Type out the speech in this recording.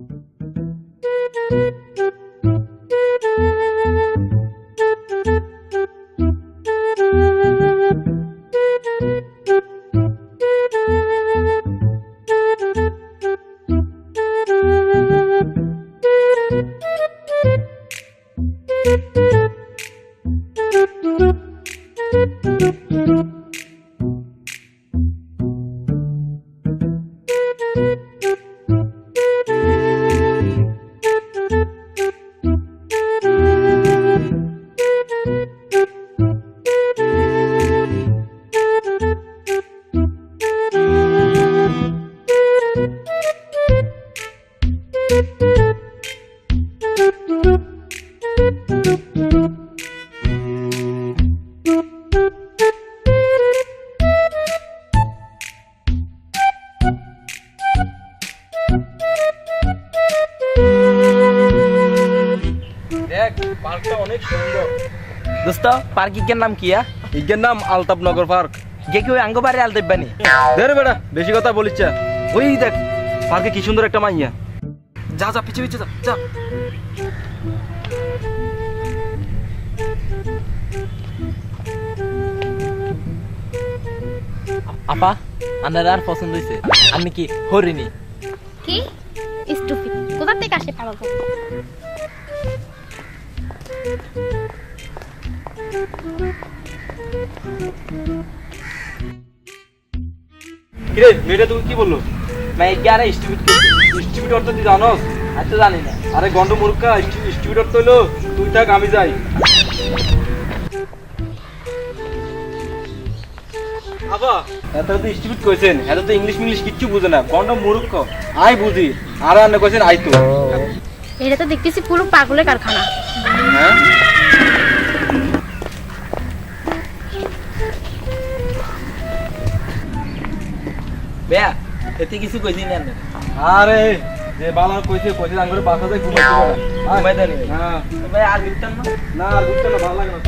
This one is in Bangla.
দেখ পার্কটা দোস্ত পার্কিংয়ের নাম কি আ ইগের নাম পার্ক। গে কেউ আঙ্গবারে বেশি কথা। ওই দেখ পার্কে কি সুন্দর একটা মাইয়া। যা যা পিছে পিছে যা যা আপা আনার আর পছন্দ হয়েছে আমি কি হরিণী কি স্টুপিড কোথা থেকে আসে পাগল কিরে মেয়েটা তুই কি বলল? ভাই গ্যারা স্টুপিড স্টিভিট অর্থ তুই জানোস? আর তো জানি না। আরে গন্ড মূর্খা স্টিভিট অর্থ হইল তুই থাক আমি যাই। আবা এত তো স্টিভিট কইছেন এত তো ইংলিশ মিংলিশ কিচ্ছু বুঝে না। গন্ড মূর্খ আই বুঝি আর আন্না কইছেন আই তো। এটা তো দেখতেছি পুরো পাগলের কারখানা। হ্যাঁ? বেয়া এতে কিছু কইছি না আমি। আরে যে বালা কইছে কইছে আঙ্গুরে বাসা যায় ঘুমাইতে পারে ঘুমাইতে নেই। হ্যাঁ। ভাই আর বিকতাম না? না আর না ভালো লাগে না